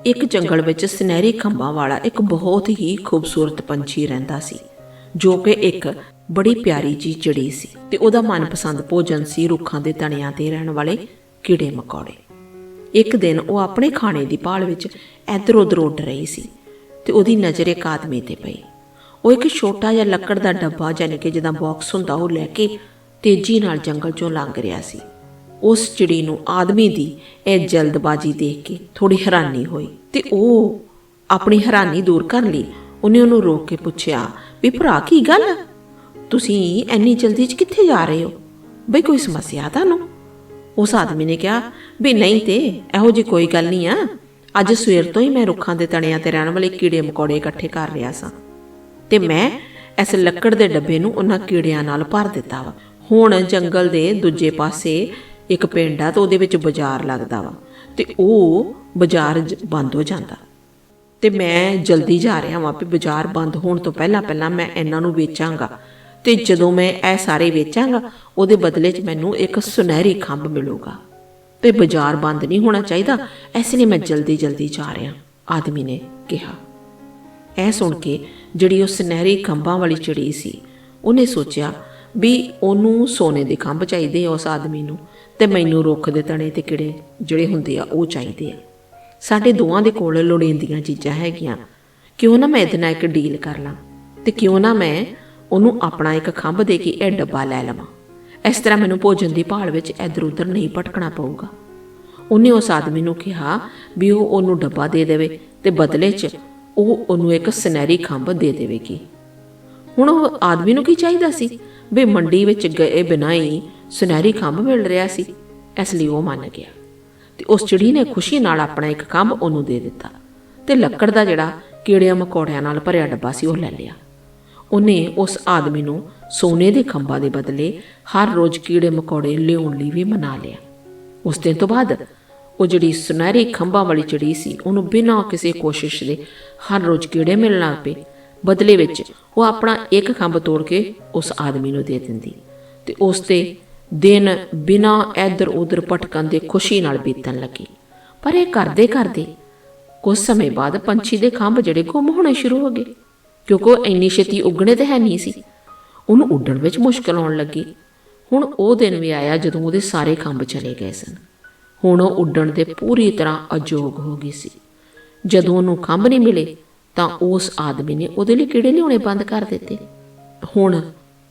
ਇੱਕ ਜੰਗਲ ਵਿੱਚ ਸੁਨਹਿਰੀ ਖੰਭਾਂ ਵਾਲਾ ਇੱਕ ਬਹੁਤ ਹੀ ਖੂਬਸੂਰਤ ਪੰਛੀ ਰਹਿੰਦਾ ਸੀ, ਜੋ ਕਿ ਇੱਕ ਬੜੀ ਪਿਆਰੀ ਜੀ ਚਿੜੀ ਸੀ ਤੇ ਉਹਦਾ ਮਨਪਸੰਦ ਭੋਜਨ ਸੀ ਰੁੱਖਾਂ ਦੇ ਤਣਿਆਂ ਤੇ ਰਹਿਣ ਵਾਲੇ ਕੀੜੇ ਮਕੌੜੇ। ਇੱਕ ਦਿਨ ਉਹ ਆਪਣੇ ਖਾਣੇ ਦੀ ਭਾਲ ਵਿੱਚ ਇੱਧਰ ਉੱਧਰ ਉੱਡ ਰਹੀ ਸੀ ਤੇ ਉਹਦੀ ਨਜ਼ਰ ਇੱਕ ਆਦਮੀ ਤੇ ਪਈ। ਉਹ ਇੱਕ ਛੋਟਾ ਜਿਹਾ ਲੱਕੜ ਦਾ ਡੱਬਾ ਯਾਨੀ ਕਿ ਜਿੱਦਾਂ ਬਾਕਸ ਹੁੰਦਾ, ਉਹ ਲੈ ਕੇ ਤੇਜ਼ੀ ਨਾਲ ਜੰਗਲ ਚੋਂ ਲੰਘ ਰਿਹਾ ਸੀ। ਉਸ ਚਿੜੀ ਨੂੰ ਆਦਮੀ ਦੀ ਇਹ ਜਲਦਬਾਜ਼ੀ ਦੇਖ ਕੇ ਥੋੜੀ ਹੈਰਾਨੀ ਹੋਈ ਤੇ ਉਹ ਆਪਣੀ ਹੈਰਾਨੀ ਦੂਰ ਕਰਨ ਲਈ। ਉਹਨੇ ਉਹਨੂੰ ਰੋਕ ਕੇ ਪੁੱਛਿਆ, ਵੀ ਭਰਾ, ਕੀ ਗੱਲ? ਤੁਸੀਂ ਇੰਨੀ ਜਲਦੀ ਚ ਕਿੱਥੇ ਜਾ ਰਹੇ ਹੋ? ਬਈ ਕੋਈ ਸਮੱਸਿਆ ਤੁਹਾਨੂੰ? ਉਸ ਆਦਮੀ ਨੇ ਕਿਹਾ, ਵੀ ਨਹੀਂ ਤੇ, ਇਹੋ ਜੀ ਕੋਈ ਗੱਲ ਨਹੀਂ ਆ। ਅੱਜ ਸਵੇਰ ਤੋਂ ਹੀ ਮੈਂ ਰੁੱਖਾਂ ਦੇ ਤਣਿਆਂ ਤੇ ਰਹਿਣ ਵਾਲੇ ਕੀੜੇ ਮਕੌੜੇ ਇਕੱਠੇ ਕਰ ਰਿਹਾ ਸਾਂ। ਤੇ ਮੈਂ ਇਸ ਲੱਕੜ ਦੇ ਡੱਬੇ ਨੂੰ ਉਹਨਾਂ ਕੀੜਿਆਂ ਨਾਲ ਭਰ ਦਿੱਤਾ ਵਾ। ਹੁਣ ਜੰਗਲ ਦੇ ਦੂਜੇ ਪਾਸੇ ਇੱਕ ਪਿੰਡ ਆ ਤਾਂ ਉਹਦੇ ਵਿੱਚ ਬਾਜ਼ਾਰ ਲੱਗਦਾ ਵਾ ਤੇ ਉਹ ਬਾਜ਼ਾਰ ਬੰਦ ਹੋ ਜਾਂਦਾ। ਤੇ ਮੈਂ ਜਲਦੀ ਜਾ ਰਿਹਾ ਵਾਂ ਵੀ ਬਾਜ਼ਾਰ ਬੰਦ ਹੋਣ ਤੋਂ ਪਹਿਲਾਂ ਪਹਿਲਾਂ ਮੈਂ ਇਹਨਾਂ ਨੂੰ ਵੇਚਾਂਗਾ। ਤੇ ਜਦੋਂ ਮੈਂ ਇਹ ਸਾਰੇ ਵੇਚਾਂਗਾ, ਉਹਦੇ ਬਦਲੇ 'ਚ ਮੈਨੂੰ ਇੱਕ ਸੁਨਹਿਰੀ ਖੰਭ ਮਿਲੂਗਾ। ਤੇ ਬਾਜ਼ਾਰ ਬੰਦ ਨਹੀਂ ਹੋਣਾ ਚਾਹੀਦਾ, ਇਸ ਲਈ ਮੈਂ ਜਲਦੀ ਜਲਦੀ ਜਾ ਰਿਹਾ, ਆਦਮੀ ਨੇ ਕਿਹਾ। ਇਹ ਸੁਣ ਕੇ ਜਿਹੜੀ ਉਹ ਸੁਨਹਿਰੀ ਖੰਭਾਂ ਵਾਲੀ ਚਿੜੀ ਸੀ, ਉਹਨੇ ਸੋਚਿਆ ਵੀ ਉਹਨੂੰ ਸੋਨੇ ਦੇ ਖੰਭ ਚਾਹੀਦੇ ਆ ਉਸ ਆਦਮੀ ਨੂੰ। ਤੇ ਮੈਨੂੰ ਰੁੱਖ ਦੇ ਤਣੇ ਤੇ ਕਿਹੜੇ ਜਿਹੜੇ ਹੁੰਦੇ ਆ, ਉਹ ਚਾਹੀਦੇ ਆ। ਸਾਡੇ ਦੋਵਾਂ ਦੇ ਕੋਲ ਲੋੜੀਂਦੀਆਂ ਚੀਜ਼ਾਂ ਹੈਗੀਆਂ। ਕਿਉਂ ਨਾ ਮੈਂ ਇਹਦੇ ਨਾਲ ਇੱਕ ਡੀਲ ਕਰ ਲਾਂ ਤੇ ਕਿਉਂ ਨਾ ਮੈਂ ਉਹਨੂੰ ਆਪਣਾ ਇੱਕ ਖੰਭ ਦੇ ਕੇ ਇਹ ਡੱਬਾ ਲੈ ਲਵਾਂ। ਇਸ ਤਰ੍ਹਾਂ ਮੈਨੂੰ ਭੋਜਨ ਦੀ ਭਾਲ ਵਿੱਚ ਇੱਧਰ ਉੱਧਰ ਨਹੀਂ ਭਟਕਣਾ ਪਊਗਾ। ਉਹਨੇ ਉਸ ਆਦਮੀ ਨੂੰ ਕਿਹਾ ਵੀ ਉਹ ਉਹਨੂੰ ਡੱਬਾ ਦੇ ਦੇਵੇ ਤੇ ਬਦਲੇ 'ਚ ਉਹ ਉਹਨੂੰ ਇੱਕ ਸੁਨਹਿਰੀ ਖੰਭ ਦੇ ਦੇਵੇਗੀ। ਹੁਣ ਉਹ ਆਦਮੀ ਨੂੰ ਕੀ ਚਾਹੀਦਾ ਸੀ? ਵੀ ਮੰਡੀ ਵਿੱਚ ਗਏ ਬਿਨਾਂ ਹੀ ਸੁਨਹਿਰੀ ਖੰਭ ਮਿਲ ਰਿਹਾ ਸੀ, ਇਸ ਲਈ ਉਹ ਮੰਨ ਗਿਆ। ਤੇ ਉਸ ਚਿੜੀ ਨੇ ਖੁਸ਼ੀ ਨਾਲ ਆਪਣਾ ਇੱਕ ਖੰਭ ਉਹਨੂੰ ਦੇ ਦਿੱਤਾ ਤੇ ਲੱਕੜ ਦਾ ਜਿਹੜਾ ਕੀੜਿਆਂ ਮਕੌੜਿਆਂ ਨਾਲ ਭਰਿਆ ਡੱਬਾ ਸੀ ਉਹ ਲੈ ਲਿਆ। ਉਹਨੇ ਉਸ ਆਦਮੀ ਨੂੰ ਸੋਨੇ ਦੇ ਖੰਭਾਂ ਦੇ ਬਦਲੇ ਹਰ ਰੋਜ਼ ਕੀੜੇ ਮਕੌੜੇ ਲਿਆਉਣ ਲਈ ਵੀ ਮਨਾ ਲਿਆ। ਉਸ ਦਿਨ ਤੋਂ ਬਾਅਦ ਉਹ ਜਿਹੜੀ ਸੁਨਹਿਰੀ ਖੰਭਾਂ ਵਾਲੀ ਚਿੜੀ ਸੀ, ਉਹਨੂੰ ਬਿਨਾਂ ਕਿਸੇ ਕੋਸ਼ਿਸ਼ ਦੇ ਹਰ ਰੋਜ਼ ਕੀੜੇ ਮਿਲਣ ਲੱਗ ਪਏ। ਬਦਲੇ ਵਿੱਚ ਉਹ ਆਪਣਾ ਇੱਕ ਖੰਭ ਤੋੜ ਕੇ ਉਸ ਆਦਮੀ ਨੂੰ ਦੇ ਦਿੰਦੀ ਤੇ ਉਸ ਤੇ ਦਿਨ ਬਿਨਾਂ ਇੱਧਰ ਉੱਧਰ ਭਟਕਣ ਦੇ ਖੁਸ਼ੀ ਨਾਲ ਬੀਤਣ ਲੱਗੀ। ਪਰ ਇਹ ਕਰਦੇ ਕਰਦੇ ਕੁਝ ਸਮੇਂ ਬਾਅਦ ਪੰਛੀ ਦੇ ਖੰਭ ਜਿਹੜੇ ਗੁੰਮ ਹੋਣੇ ਸ਼ੁਰੂ ਹੋ ਗਏ, ਕਿਉਂਕਿ ਉਹ ਇੰਨੀ ਛੇਤੀ ਉੱਗਣੇ ਤੇ ਹੈ ਨਹੀਂ ਸੀ। ਉਹਨੂੰ ਉੱਡਣ ਵਿੱਚ ਮੁਸ਼ਕਲ ਆਉਣ ਲੱਗੀ। ਹੁਣ ਉਹ ਦਿਨ ਵੀ ਆਇਆ ਜਦੋਂ ਉਹਦੇ ਸਾਰੇ ਖੰਭ ਚਲੇ ਗਏ ਸਨ। ਹੁਣ ਉਹ ਉੱਡਣ ਦੇ ਪੂਰੀ ਤਰ੍ਹਾਂ ਅਯੋਗ ਹੋ ਗਈ ਸੀ। ਜਦੋਂ ਉਹਨੂੰ ਖੰਭ ਨਹੀਂ ਮਿਲੇ, ਤਾਂ ਉਸ ਆਦਮੀ ਨੇ ਉਹਦੇ ਲਈ ਕੀੜੇ ਲਿਆਉਣੇ ਬੰਦ ਕਰ ਦਿੱਤੇ? ਹੁਣ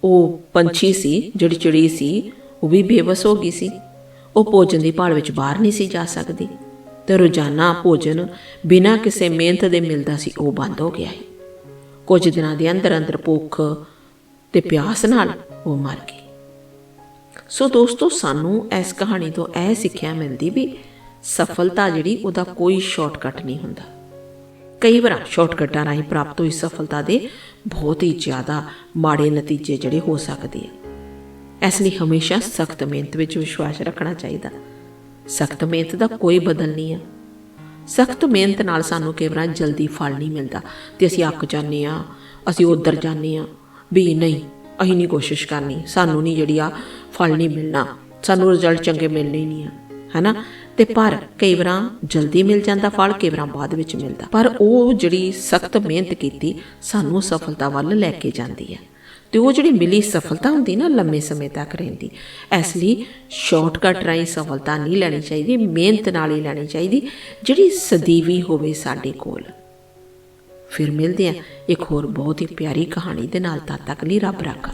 ਉਹ ਪੰਛੀ ਸੀ, ਜਿਹੜੀ ਚਿੜੀ ਸੀ ਉਹ ਵੀ ਬੇਵਸ ਹੋ ਗਈ ਸੀ। ਉਹ ਭੋਜਨ ਦੀ ਭਾਲ ਵਿੱਚ ਬਾਹਰ ਨਹੀਂ ਸੀ ਜਾ ਸਕਦੀ। ਤੇ ਰੋਜ਼ਾਨਾ ਭੋਜਨ ਬਿਨਾਂ ਕਿਸੇ ਮਿਹਨਤ ਦੇ ਮਿਲਦਾ ਸੀ, ਉਹ ਬੰਦ ਹੋ ਗਿਆ ਹੈ। ਕੁਝ ਦਿਨਾਂ ਦੇ ਅੰਦਰ ਅੰਦਰ ਭੁੱਖ ਤੇ ਪਿਆਸ ਨਾਲ ਉਹ ਮਰ ਗਈ। ਸੋ ਦੋਸਤੋ, ਸਾਨੂੰ ਇਸ ਕਹਾਣੀ ਤੋਂ ਇਹ ਸਿੱਖਿਆ ਮਿਲਦੀ ਵੀ ਸਫਲਤਾ ਜਿਹੜੀ, ਉਹਦਾ ਕੋਈ ਸ਼ਾਰਟਕਟ ਨਹੀਂ ਹੁੰਦਾ। ਕਈ ਵਾਰ ਸ਼ਾਰਟਕਟਾਂ ਰਾਹੀਂ ਪ੍ਰਾਪਤ ਹੋਈ ਸਫਲਤਾ ਦੇ ਬਹੁਤ ਹੀ ਜ਼ਿਆਦਾ ਮਾੜੇ ਨਤੀਜੇ ਜਿਹੜੇ ਹੋ ਸਕਦੇ ਆ। ਇਸ ਲਈ ਹਮੇਸ਼ਾ ਸਖਤ ਮਿਹਨਤ ਵਿੱਚ ਵਿਸ਼ਵਾਸ ਰੱਖਣਾ ਚਾਹੀਦਾ। ਸਖਤ ਮਿਹਨਤ ਦਾ ਕੋਈ ਬਦਲ ਨਹੀਂ ਹੈ ਸਖਤ ਮਿਹਨਤ ਨਾਲ ਸਾਨੂੰ ਕਈ ਵਾਰ ਜਲਦੀ ਫਲ ਨਹੀਂ ਮਿਲਦਾ। ਤੇ ਅਸੀਂ ਅੱਕ ਜਾਂਦੇ ਆ ਅਸੀਂ ਉਧਰ ਜਾਂਦੇ ਆ ਵੀ ਨਹੀਂ, ਅਸੀਂ ਨਹੀਂ ਕੋਸ਼ਿਸ਼ ਕਰਨੀ, ਸਾਨੂੰ ਨਹੀਂ ਜਿਹੜੀ ਆ ਫਲ ਨਹੀਂ ਮਿਲਣਾ, ਸਾਨੂੰ ਰਿਜ਼ਲਟ ਚੰਗੇ ਮਿਲਣੇ ਹੀ ਨਹੀਂ ਆ, ਹੈਨਾ? ਤੇ ਪਰ ਕਈ ਵਾਰਾਂ ਜਲਦੀ ਮਿਲ ਜਾਂਦਾ ਫਲ, ਕਈ ਵਾਰਾਂ ਬਾਅਦ ਵਿੱਚ ਮਿਲਦਾ। ਪਰ ਉਹ ਜਿਹੜੀ ਸਖਤ ਮਿਹਨਤ ਕੀਤੀ, ਸਾਨੂੰ ਸਫਲਤਾ ਵੱਲ ਲੈ ਕੇ ਜਾਂਦੀ ਹੈ। ਤੇ ਉਹ ਜਿਹੜੀ ਮਿਲੀ ਸਫਲਤਾ ਹੁੰਦੀ ਨਾ ਲੰਮੇ ਸਮੇਂ ਤੱਕ ਰਹਿੰਦੀ। ਇਸ ਲਈ ਸ਼ਾਰਟਕਟ ਰਾਹੀਂ ਸਫਲਤਾ ਨਹੀਂ ਲੈਣੀ ਚਾਹੀਦੀ, ਮਿਹਨਤ ਨਾਲ ਹੀ ਲੈਣੀ ਚਾਹੀਦੀ, ਜਿਹੜੀ ਸਦੀਵੀ ਹੋਵੇ ਸਾਡੇ ਕੋਲ। ਫਿਰ ਮਿਲਦੇ ਆ ਇੱਕ ਹੋਰ ਬਹੁਤ ਹੀ ਪਿਆਰੀ ਕਹਾਣੀ ਦੇ ਨਾਲ ਤਦ ਤੱਕ ਲਈ ਰੱਬ ਰਾਖਾ।